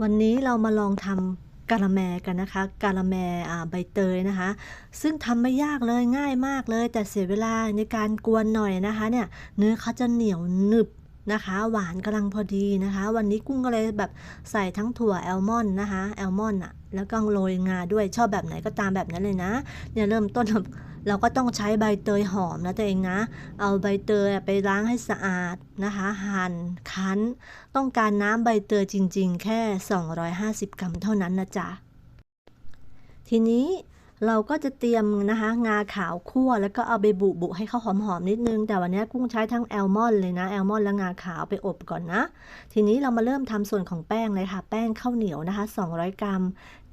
วันนี้เรามาลองทำกะละแมกันนะคะกะละแมอ่าใบเตยนะคะ ซึ่งทำไม่ยากเลยง่ายมากเลย แต่เสียเวลาในการกวนหน่อยนะคะเนี่ยเนื้อเขาจะเหนียวหนึบนะคะ หวานกำลังพอดีนะคะ วันนี้กุ้งก็เลยแบบใส่ทั้งถั่วแอลมอนนะคะแอลมอนอะแล้วก็โรยงาด้วยชอบแบบไหนก็ตามแบบนั้นเลยนะเนี่ยเริ่มต้น เราก็ต้องใช้ใบเตยหอมนะตัวเองนะ เอาใบเตยไปล้างให้สะอาดนะคะหั่นคั้น ต้องการน้ำใบเตยจริง ๆ แค่ 250 กรัมเท่านั้นนะจ๊ะทีนี้ เราก็จะเตรียมนะคะ งาขาวคั่วแล้วก็เอาไปบุบุให้เขาหอมๆนิดนึง แต่วันนี้กุ้งใช้ทั้งแอลมอนเลยนะแอลมอนและงาขาวไปอบก่อนนะ ทีนี้เรามาเริ่มทำส่วนของแป้งเลยค่ะ แป้งข้าวเหนียวนะคะ 200 กรัม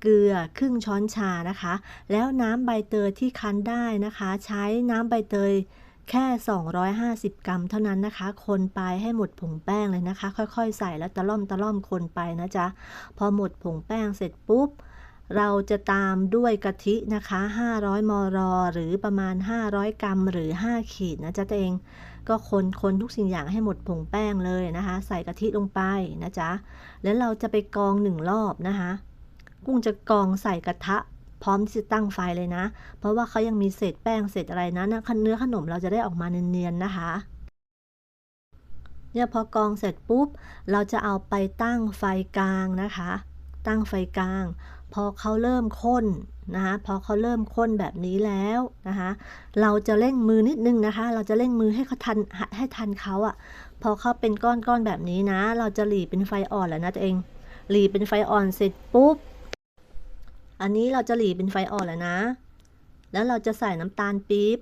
เกลือครึ่งช้อนชานะคะ แล้วน้ำใบเตยที่คั้นได้นะคะ ใช้น้ำใบเตยแค่ 250 กรัมเท่านั้นนะคะ คนไปให้หมดผงแป้งเลยนะคะ ค่อยๆ ใส่แล้วตะล่อมตะล่อมคนไปนะจ๊ะ พอหมดผงแป้งเสร็จปุ๊บ เราจะตามด้วยกะทินะคะ 500มลหรือประมาณ 500 กรัมหรือ 5 ขีดนะจ๊ะตัวเอง ก็คนคนทุกสิ่งอย่างให้หมดผงแป้งเลยนะคะ ใส่กะทิลงไปนะจ๊ะ แล้วเราจะไปกองหนึ่งรอบนะคะ กุ้งจะกองใส่กระทะพร้อมที่จะตั้งไฟเลยนะ เพราะว่าเขายังมีเศษแป้งเศษอะไรนะนะเนื้อขนมเราจะได้ออกมาเนียนๆนะคะเนี่ยพอกองเสร็จปุ๊บ เราจะเอาไปตั้งไฟกลางนะคะ ตั้งไฟกลาง พอเขาเริ่มข้นนะคะพอเขาเริ่มข้นแบบนี้แล้วนะคะเราจะเร่งมือนิดนึงนะคะ เราจะเร่งมือให้เขาทันให้ทันเขาอะ่ะพอเขาเป็นก้อนๆแบบนี้นะ เราจะหลีเป็นไฟอ่อนแล้วนะตัวเองหลีเป็นไฟอ่อนเสร็จปุ๊บ อันนี้เราจะหลีเป็นไฟอ่อนแล้วนะ แล้วเราจะใส่น้ำตาลปี๊บ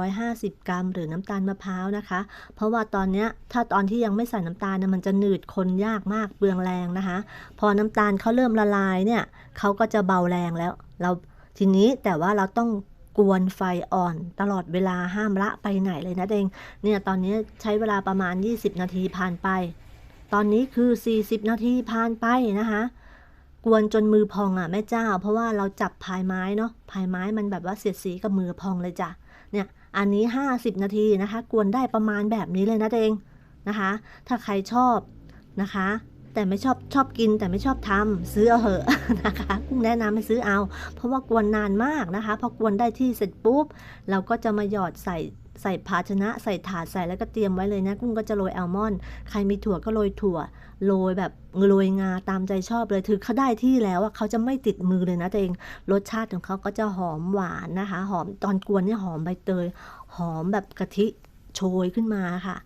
250 กรัม หรือน้ำตาลมะพร้าวนะคะ เพราะว่าตอนนี้ถ้าตอนที่ยังไม่ใส่น้ำตาลเนี่ยมันจะหนืดคนยากมากเปลืองแรงนะคะ พอน้ำตาลเขาเริ่มละลายเนี่ยเขาก็จะเบาแรงแล้ว เราทีนี้แต่ว่าเราต้องกวนไฟอ่อนตลอดเวลาห้ามละไปไหนเลยนะเองเนี่ยตอนนี้ใช้เวลาประมาณ 20 นาทีผ่านไป ตอนนี้คือ 40 นาทีผ่านไปนะคะ กวนจนมือพองอะแม่เจ้า เพราะว่าเราจับพายไม้เนาะพายไม้มันแบบว่าเสียดสีกับมือพองเลยจ้ะเนี่ยอันนี้ 50 นาทีนะคะ กวนได้ประมาณแบบนี้เลยนะเองนะคะ ถ้าใครชอบนะคะ แต่ไม่ชอบชอบกินแต่ไม่ชอบทำซื้อเอาเหอะนะคะกุ้งแนะนำให้ซื้อเอา เพราะว่ากวนนานมากนะคะพอกวนได้ที่เสร็จปุ๊บ เราก็จะมาหยอดใส่ ใส่ภาชนะใส่ถาดใส่แล้วก็เตรียมไว้เลยนะกุ้งก็จะโรยแอลมอนด์ใครมีถั่วก็โรยถั่วโรยแบบโรยงาตามใจชอบเลยถือเขาได้ที่แล้วอะเขาจะไม่ติดมือเลยนะตัวเองรสชาติของเขาก็จะหอมหวานนะคะ หอมตอนกวนเนี่ยหอมใบเตย หอมแบบกะทิโชยขึ้นมาค่ะ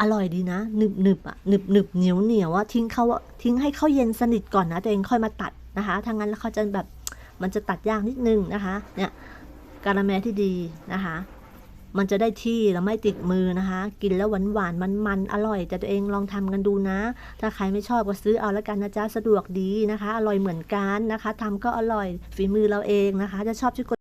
อร่อยดีนะหนึบหนึบอะหนึบหนึบเหนียวเหนียวอะทิ้งเขาทิ้งให้เขาเย็นสนิทก่อนนะตัวเองค่อยมาตัดนะคะถ้างั้นแล้วเขาจะแบบมันจะตัดยากนิดนึงนะคะเนี่ยกะละแมที่ดีนะคะ มันจะได้ที่แล้วไม่ติดมือนะคะ กินแล้วหวานหวานมันมันอร่อย แต่ตัวเองลองทำกันดูนะ ถ้าใครไม่ชอบก็ซื้อเอาแล้วกันนะจ๊ะสะดวกดีนะคะ อร่อยเหมือนกันนะคะทำก็อร่อยฝีมือเราเองนะคะ จะชอบช่วยกด